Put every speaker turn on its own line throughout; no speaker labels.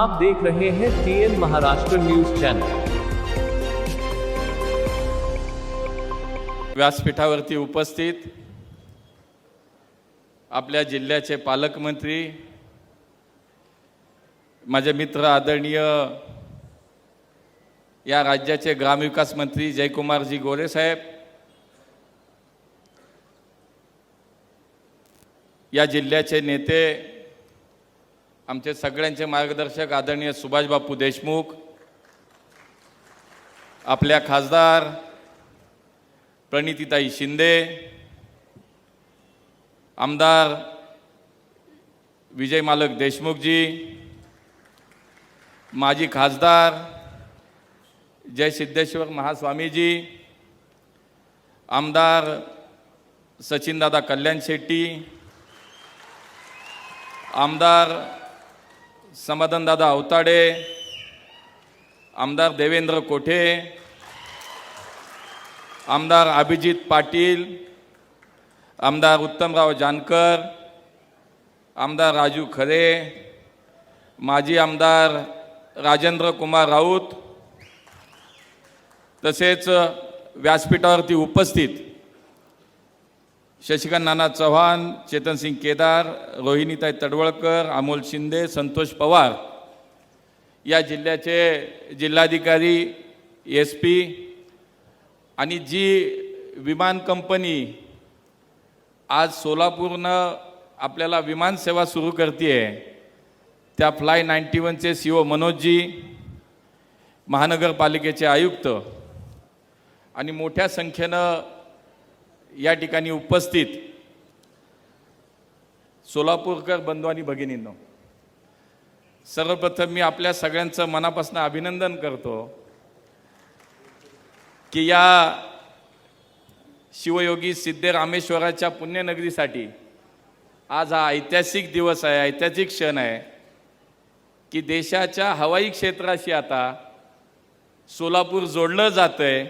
आप देख रहे हैं टीएन महाराष्ट्र न्यूज चैनल
व्यासपीठावरती उपस्थित आपल्या जिल्ह्याचे पालकमंत्री माझे मित्र आदरणीय या राज्याचे ग्रामविकास मंत्री जयकुमारजी गोरे साहेब या जिल्ह्याचे नेते आमचे सगळ्यांचे मार्गदर्शक आदरणीय सुभाष बापू देशमुख आपल्या खासदार प्रणितीताई शिंदे आमदार विजय मालक देशमुखजी माजी खासदार जय सिद्धेश्वर महास्वामीजी आमदार सचिनदादा कल्याण शेट्टी आमदार समाधानदादा अवताडे आमदार देवेंद्र कोठे आमदार अभिजित पाटील आमदार उत्तमराव जानकर आमदार राजू खरे माजी आमदार राजेंद्र कुमार राऊत तसेच व्यासपीठावरती उपस्थित शशिकांत नाना चव्हाण चेतनसिंग केदार रोहिणीताई तडवळकर अमोल शिंदे संतोष पवार. या जिल्ह्याचे जिल्हाधिकारी एस पी आणि जी विमान कंपनी आज सोलापूरनं आपल्याला विमानसेवा सुरू करते आहे त्या फ्लाय नाईन्टी वनचे सी ओ मनोजजी महानगरपालिकेचे आयुक्त आणि मोठ्या संख्येनं या ठिकाणी उपस्थित सोलापूरकर बंधू आणि भगिनींनो सर्वप्रथम मी आपल्या सगळ्यांचं मनापासून अभिनंदन करतो की या शिवयोगी सिद्धरामेश्वराच्या पुण्यनगरीसाठी आज हा ऐतिहासिक दिवस आहे ऐतिहासिक क्षण आहे की देशाच्या हवाई क्षेत्राशी आता सोलापूर जोडलं जातं आहे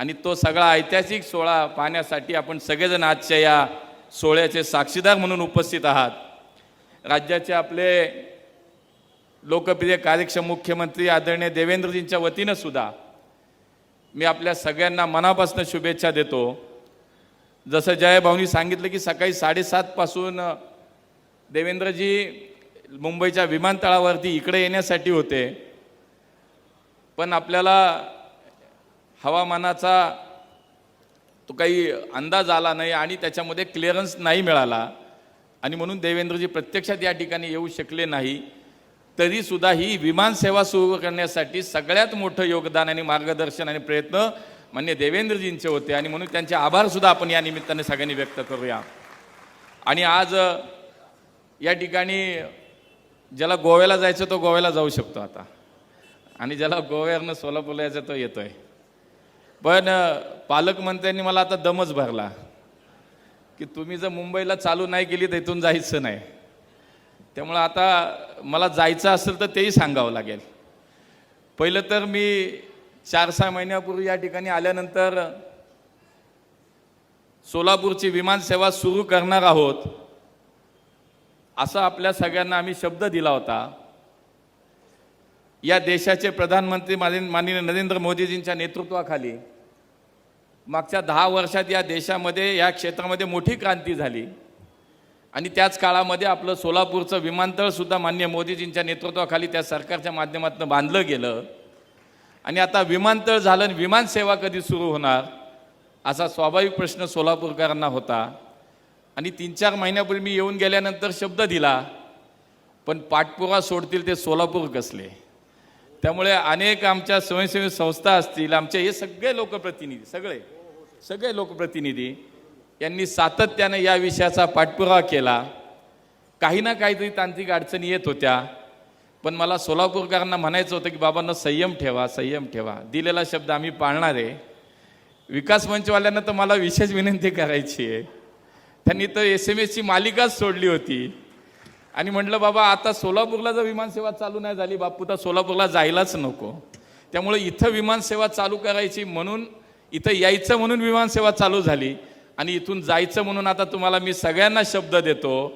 आणि तो सगळा ऐतिहासिक सोहळा पाहण्यासाठी आपण सगळेजण आजच्या या सोहळ्याचे साक्षीदार म्हणून उपस्थित आहात. राज्याचे आपले लोकप्रिय कार्यक्षम मुख्यमंत्री आदरणीय देवेंद्रजींच्या वतीनं सुद्धा मी आपल्या सगळ्यांना मनापासून शुभेच्छा देतो. जसं जयभाऊनी सांगितलं की सकाळी साडेसातपासून देवेंद्रजी मुंबईच्या विमानतळावरती इकडे येण्यासाठी होते. पण आपल्याला हवामानाचा तो काही अंदाज आला नाही आणि त्याच्यामध्ये क्लिअरन्स नाही मिळाला. आणि म्हणून देवेंद्रजी प्रत्यक्षात या ठिकाणी येऊ शकले नाही. तरीसुद्धा ही विमानसेवा सुरू करण्यासाठी सगळ्यात मोठं योगदान आणि मार्गदर्शन आणि प्रयत्न मान्य देवेंद्रजींचे होते. आणि म्हणून त्यांचे आभारसुद्धा आपण या निमित्ताने सगळ्यांनी व्यक्त करूया. आणि आज या ठिकाणी ज्याला गोव्याला जायचं तो गोव्याला जाऊ शकतो आता. आणि ज्याला गोव्यावरनं सोलापूरला यायचं तो येतोय. पण पालकमंत्र्यांनी मला आता दमच भरला. की तुम्ही जर मुंबईला चालू नाही केली तर इथून जायचं नाही. त्यामुळं आता मला जायचं असेल तर तेही सांगावं लागेल. पहिलं तर मी चार सहा महिन्यापूर्वी या ठिकाणी आल्यानंतर सोलापूरची विमानसेवा सुरू करणार आहोत असा आपल्या सगळ्यांना आम्ही शब्द दिला होता. या देशाचे प्रधानमंत्री माननीय माननीय नरेंद्र मोदीजींच्या नेतृत्वाखाली मागच्या दहा वर्षात या देशामध्ये या क्षेत्रामध्ये मोठी क्रांती झाली. आणि त्याच काळामध्ये आपलं सोलापूरचं विमानतळसुद्धा मान्य मोदीजींच्या नेतृत्वाखाली त्या सरकारच्या माध्यमातून बांधलं गेलं. आणि आता विमानतळ झालं आणि विमानसेवा कधी सुरू होणार असा स्वाभाविक प्रश्न सोलापूरकरांना होता. आणि तीन चार महिन्यापूर्वी मी येऊन गेल्यानंतर शब्द दिला पण पाठपुरा सोडतील ते सोलापूर कसले? त्यामुळे अनेक आमच्या स्वयंसेवी संस्था असतील आमचे हे सगळे लोकप्रतिनिधी सगळे सगळे लोकप्रतिनिधी यांनी सातत्यानं या विषयाचा पाठपुरावा केला. काही ना काहीतरी तांत्रिक अडचणी येत होत्या पण मला सोलापूरकरांना म्हणायचं होतं की बाबांना संयम ठेवा संयम ठेवा. दिलेला शब्द आम्ही पाळणार आहे. विकास मंचवाल्यांना तर मला विशेष विनंती करायची आहे. त्यांनी तर एस एम एसची मालिकाच सोडली होती. आणि म्हटलं बाबा आता सोलापूरला जर विमानसेवा चालू नाही झाली बापू तर सोलापूरला जायलाच नको. त्यामुळे इथं विमानसेवा चालू करायची म्हणून इथं यायचं म्हणून विमानसेवा चालू झाली. आणि इथून जायचं म्हणून आता तुम्हाला मी सगळ्यांना शब्द देतो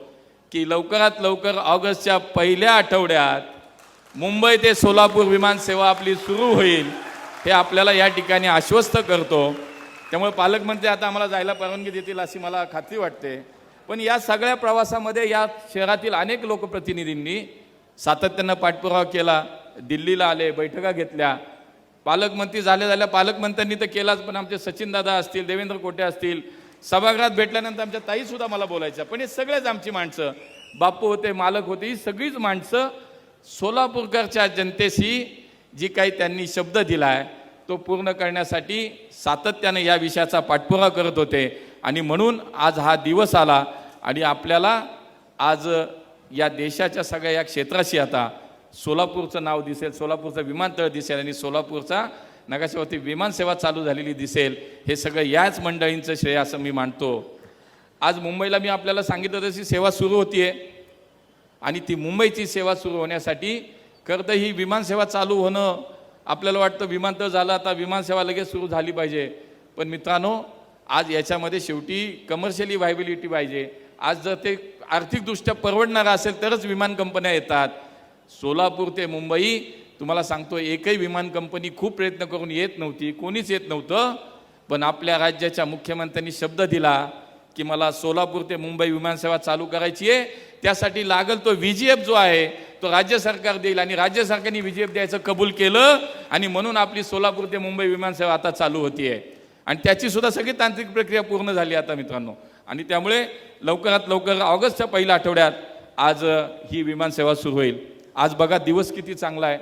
की लवकरात लवकर ऑगस्टच्या पहिल्या आठवड्यात मुंबई ते सोलापूर विमानसेवा आपली सुरू होईल हे आपल्याला या ठिकाणी आश्वस्त करतो. त्यामुळे पालकमंत्री आता आम्हाला जायला परवानगी देतील अशी मला खात्री वाटते. पण या सगळ्या प्रवासामध्ये या शहरातील अनेक लोकप्रतिनिधींनी सातत्यानं पाठपुरावा केला दिल्लीला आले बैठका घेतल्या. पालकमंत्री झाल्या झाल्या पालकमंत्र्यांनी तर केलाच पण आमचे सचिनदादा असतील देवेंद्र कोटे असतील सभागृहात भेटल्यानंतर आमच्या ताईसुद्धा मला बोलायच्या. पण हे सगळेच आमची माणसं बापू होते मालक होते ही सगळीच माणसं सोलापूरकरच्या जनतेशी जी काही त्यांनी शब्द दिला आहे तो पूर्ण करण्यासाठी सातत्याने या विषयाचा पाठपुरावा करत होते. आणि म्हणून आज हा दिवस आला आणि आपल्याला आज या देशाच्या सगळ्या या क्षेत्राशी आता सोलापूरचं नाव दिसेल सोलापूरचं विमानतळ दिसेल आणि सोलापूरचा नगाशावरती विमानसेवा चालू झालेली दिसेल हे सगळं याच मंडळींचं श्रेय असं मी मानतो. आज मुंबईला मी आपल्याला सांगितलं तशी सेवा सुरू होतीये. आणि ती मुंबईची सेवा सुरू होण्यासाठी करतं ही विमानसेवा चालू होणं आपल्याला वाटतं विमानतळ झालं आता विमानसेवा लगेच सुरू झाली पाहिजे. पण मित्रांनो आज याच्यामध्ये शेवटी कमर्शियली व्हायबिलिटी पाहिजे. आज जर ते आर्थिकदृष्ट्या परवडणारं असेल तरच विमान कंपन्या येतात. सोलापूर ते मुंबई तुम्हाला सांगतो एकही विमान कंपनी खूप प्रयत्न करून येत नव्हती कोणीच येत नव्हतं. पण आपल्या राज्याच्या मुख्यमंत्र्यांनी शब्द दिला की मला सोलापूर ते मुंबई विमानसेवा चालू करायची आहे. त्यासाठी लागल तो व्ही जी एफ जो आहे तो राज्य सरकार देईल आणि राज्य सरकारने व्ही जी एफ द्यायचं कबूल केलं आणि म्हणून आपली सोलापूर ते मुंबई विमानसेवा आता चालू होती आहे आणि त्याची सुद्धा सगळी तांत्रिक प्रक्रिया पूर्ण झाली आता मित्रांनो. आणि त्यामुळे लवकरात लवकर ऑगस्टच्या पहिल्या आठवड्यात आज ही विमानसेवा सुरू होईल. आज बघा दिवस किती चांगला आहे.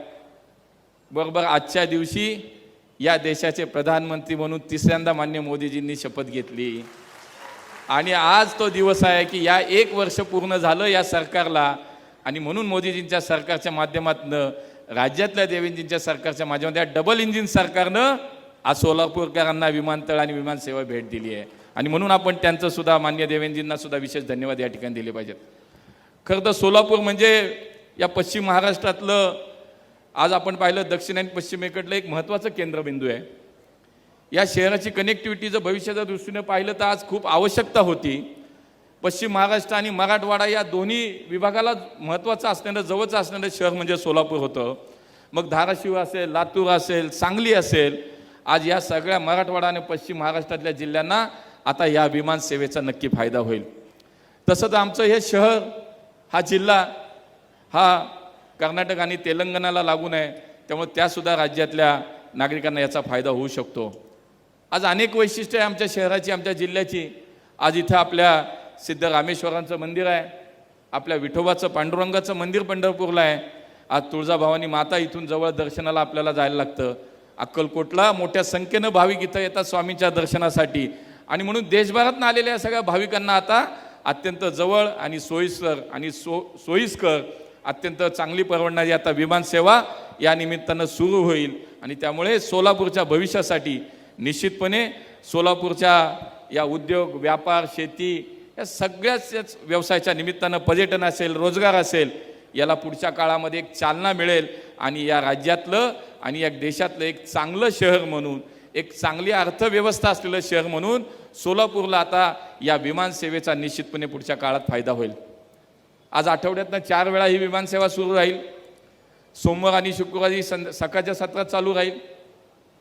बरोबर आजच्या दिवशी या देशाचे प्रधानमंत्री म्हणून तिसऱ्यांदा मान्य मोदीजींनी शपथ घेतली. आणि आज तो दिवस आहे की या एक वर्ष पूर्ण झालं या सरकारला. आणि म्हणून मोदीजींच्या सरकारच्या माध्यमातून राज्यातल्या देवेंजींच्या सरकारच्या माध्यमात या डबल इंजिन सरकारनं आज सोलापूरकरांना विमानतळ आणि विमानसेवा भेट दिली आहे. आणि म्हणून आपण त्यांचं सुद्धा मान्य देवेंजींना सुद्धा विशेष धन्यवाद या ठिकाणी दिले पाहिजेत. खरं तर सोलापूर म्हणजे या पश्चिम महाराष्ट्रातलं आज आपण पाहिलं दक्षिण आणि पश्चिमेकडलं एक महत्त्वाचं केंद्रबिंदू आहे. या शहराची कनेक्टिव्हिटी जर भविष्याच्या दृष्टीने पाहिलं तर आज खूप आवश्यकता होती. पश्चिम महाराष्ट्र आणि मराठवाडा या दोन्ही विभागाला महत्त्वाचं असणारं जवळचं असणारं शहर म्हणजे सोलापूर होतं. मग धाराशिव असेल लातूर असेल सांगली असेल आज या सगळ्या मराठवाडा आणि पश्चिम महाराष्ट्रातल्या जिल्ह्यांना आता या विमान सेवेचा नक्की फायदा होईल. तसंच आमचं हे शहर हा जिल्हा हा कर्नाटक आणि तेलंगणाला लागून आहे त्यामुळे त्यासुद्धा राज्यातल्या नागरिकांना याचा फायदा होऊ शकतो. आज अनेक वैशिष्ट्य आहे आमच्या शहराची आमच्या जिल्ह्याची. आज इथं आपल्या सिद्ध रामेश्वरांचं मंदिर आहे आपल्या विठोबाचं पांडुरंगाचं मंदिर पंढरपूरला आहे. आज तुळजाभवानी माता इथून जवळ दर्शनाला आपल्याला जायला लागतं. अक्कलकोटला मोठ्या संख्येनं भाविक इथं येतात स्वामींच्या दर्शनासाठी. आणि म्हणून देशभरातून आलेल्या सगळ्या भाविकांना आता अत्यंत जवळ आणि सोयीस्कर आणि सो सोयीस्कर अत्यंत चांगली परवडणारी आता विमानसेवा या निमित्तानं सुरू होईल. आणि त्यामुळे सोलापूरच्या भविष्यासाठी निश्चितपणे सोलापूरच्या या उद्योग व्यापार शेती या सगळ्याच याच व्यवसायाच्या निमित्तानं पर्यटन असेल रोजगार असेल याला पुढच्या काळामध्ये एक चालना मिळेल आणि या राज्यातलं आणि या देशातलं एक चांगलं शहर म्हणून एक चांगली अर्थव्यवस्था असलेलं शहर म्हणून सोलापूरला आता या विमानसेवेचा निश्चितपणे पुढच्या काळात फायदा होईल. आज आठवड्यातनं चार वेळा ही विमानसेवा सुरू राहील. सोमवार आणि शुक्रवारी सं सकाळच्या सत्रात चालू राहील.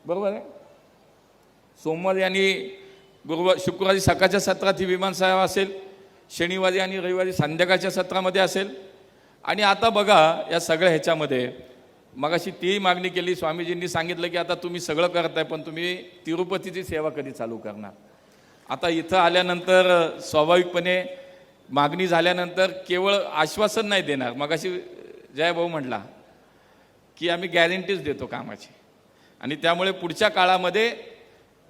बरोबर आहे? सोमवारी आणि गुरुवार शुक्रवारी सकाळच्या सत्रात ही विमानसेवा असेल. शनिवारी आणि रविवारी संध्याकाळच्या सत्रामध्ये असेल. आणि आता बघा या सगळ्या ह्याच्यामध्ये मगाशी तीही मागणी केली स्वामीजींनी सांगितलं की आता तुम्ही सगळं करताय पण तुम्ही तिरुपतीची सेवा कधी चालू करणार? आता इथं आल्यानंतर स्वाभाविकपणे मागणी झाल्यानंतर केवळ आश्वासन नाही देणार. मगाशी जयभाऊ म्हटला की आम्ही गॅरंटीज देतो कामाची. आणि त्यामुळे पुढच्या काळामध्ये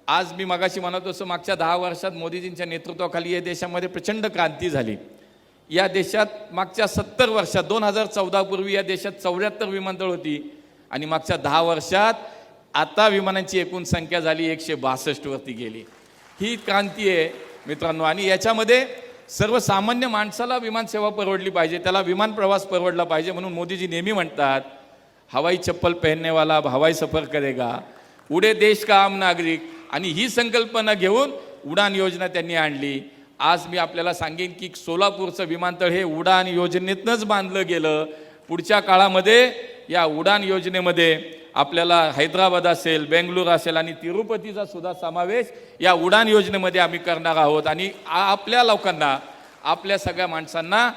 आज मी मगाशी म्हणत असं मागच्या दहा वर्षात मोदीजींच्या नेतृत्वाखाली या देशामध्ये प्रचंड क्रांती झाली. या देशात मागच्या सत्तर वर्षात दोन हजार चौदापूर्वी या देशात चौऱ्याहत्तर विमानतळ होती. आणि मागच्या दहा वर्षात आता विमानांची एकूण संख्या झाली एकशे बासष्टवरती गेली. ही क्रांती आहे मित्रांनो. आणि याच्यामध्ये सर्वसामान्य माणसाला विमानसेवा परवडली पाहिजे त्याला विमान प्रवास परवडला पाहिजे म्हणून मोदीजी नेहमी म्हणतात हवाई चप्पल पेहनेवाला हवाई सफर करेगा उडे देश का आम नागरिक. आणि ही संकल्पना घेऊन उडान योजना त्यांनी आणली. आज मी आपल्याला सांगेन की सोलापूरचं विमानतळ हे उडान योजनेतनंच बांधलं गेलं. पुढच्या काळामध्ये या उडान योजनेमध्ये आपल्याला हैदराबाद असेल बेंगलोर असेल आणि तिरुपतीचा सुद्धा समावेश या उडान योजनेमध्ये आम्ही करणार आहोत. आणि आ- आपल्या लोकांना आपल्या सगळ्या माणसांना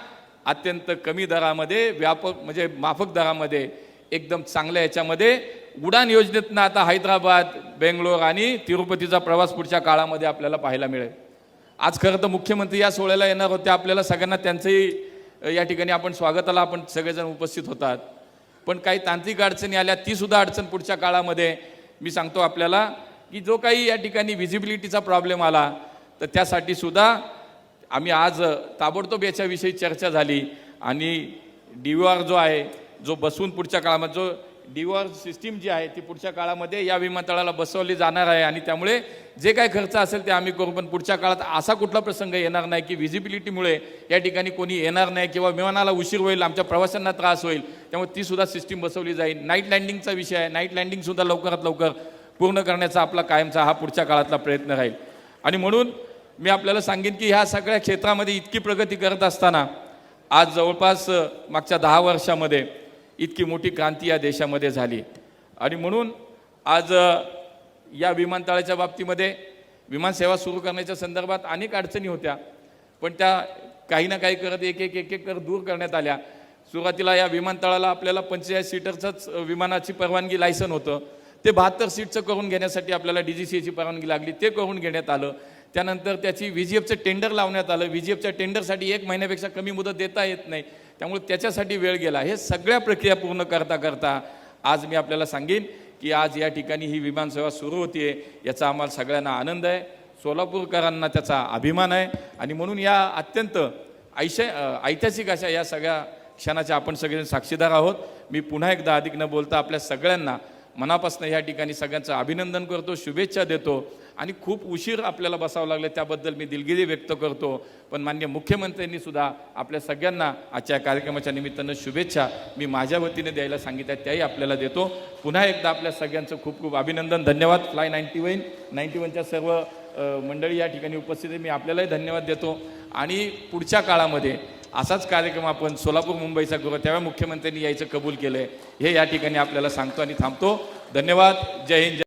अत्यंत कमी दरामध्ये व्यापक म्हणजे माफक दरामध्ये एकदम चांगल्या याच्यामध्ये उडान योजनेतनं आता हैदराबाद बेंगलोर आणि तिरुपतीचा प्रवास पुढच्या काळामध्ये आपल्याला पाहायला मिळेल. आज खरं तर मुख्यमंत्री या सोहळ्याला येणार होते. आपल्याला सगळ्यांना त्यांचंही या ठिकाणी आपण स्वागताला आपण सगळेजण उपस्थित होतात. पण काही तांत्रिक अडचणी आल्या तीसुद्धा अडचण पुढच्या काळामध्ये मी सांगतो आपल्याला की जो काही या ठिकाणी व्हिजिबिलिटीचा प्रॉब्लेम आला तर त्यासाठी सुद्धा आम्ही आज ताबडतोब याच्याविषयी चर्चा झाली. आणि डी आर जो आहे जो बसून पुढच्या काळामध्ये जो डिवॉर्स सिस्टीम जी आहे ती पुढच्या काळामध्ये या विमानतळाला बसवली जाणार आहे आणि त्यामुळे जे काय खर्च असेल ते आम्ही करू पण पुढच्या काळात असा कुठला प्रसंग येणार नाही की व्हिजिबिलिटीमुळे या ठिकाणी कोणी येणार नाही किंवा विमानाला उशीर होईल आमच्या प्रवाशांना त्रास होईल त्यामुळे ती सुद्धा सिस्टीम बसवली जाईल. नाईट लँडिंगचा विषय आहे. नाईट लँडिंगसुद्धा लवकरात लवकर पूर्ण करण्याचा आपला कायमचा हा पुढच्या काळातला प्रयत्न राहील. आणि म्हणून मी आपल्याला सांगेन की ह्या सगळ्या क्षेत्रामध्ये इतकी प्रगती करत असताना आज जवळपास मागच्या दहा वर्षामध्ये इतकी मोठी क्रांती या देशामध्ये झाली. आणि म्हणून आज या विमानतळाच्या बाबतीमध्ये विमानसेवा सुरू करण्याच्या संदर्भात अनेक अडचणी होत्या. पण त्या काही ना काही करत एक एक एक एक करत दूर करण्यात आल्या. सुरुवातीला या विमानतळाला आपल्याला पंचेचाळीस सीटरचंच विमानाची परवानगी लायसन होतं. ते बहात्तर सीटचं करून घेण्यासाठी आपल्याला डी जी सीची परवानगी लागली. ते करून घेण्यात आलं. त्यानंतर त्याची व्ही जी एफचं टेंडर लावण्यात आलं. व्ही जी एफच्या टेंडरसाठी एक महिन्यापेक्षा कमी मुदत देता येत नाही. त्यामुळे त्याच्यासाठी वेळ गेला. हे सगळ्या प्रक्रिया पूर्ण करता करता आज मी आपल्याला सांगेन की आज या ठिकाणी ही विमानसेवा सुरू होतीये याचा आम्हाला सगळ्यांना आनंद आहे. सोलापूरकरांना त्याचा अभिमान आहे. आणि म्हणून या अत्यंत ऐश ऐतिहासिक अशा या सगळ्या क्षणाच्या आपण सगळेजण साक्षीदार आहोत. मी पुन्हा एकदा अधिक न बोलता आपल्या सगळ्यांना मनापासून या ठिकाणी सगळ्यांचं अभिनंदन करतो शुभेच्छा देतो आणि खूप उशीर आपल्याला बसावं लागलं त्याबद्दल मी दिलगिरी व्यक्त करतो. पण मान्य मुख्यमंत्र्यांनी सुद्धा आपल्या सगळ्यांना आजच्या कार्यक्रमाच्या निमित्तानं शुभेच्छा मी माझ्या वतीने द्यायला सांगितल्या त्याही आपल्याला देतो. पुन्हा एकदा आपल्या सगळ्यांचं खूप खूप अभिनंदन धन्यवाद. फ्लाय नाईन्टी वन नाईन्टी वनच्या सर्व मंडळी या ठिकाणी उपस्थित आहे मी आपल्यालाही धन्यवाद देतो. आणि पुढच्या काळामध्ये असाच कार्यक्रम आपण सोलापूर मुंबईचा करू. त्यावेळी मुख्यमंत्र्यांनी यायचं कबूल केलं आहे हे या ठिकाणी आपल्याला सांगतो आणि थांबतो. धन्यवाद. जय हिंद जय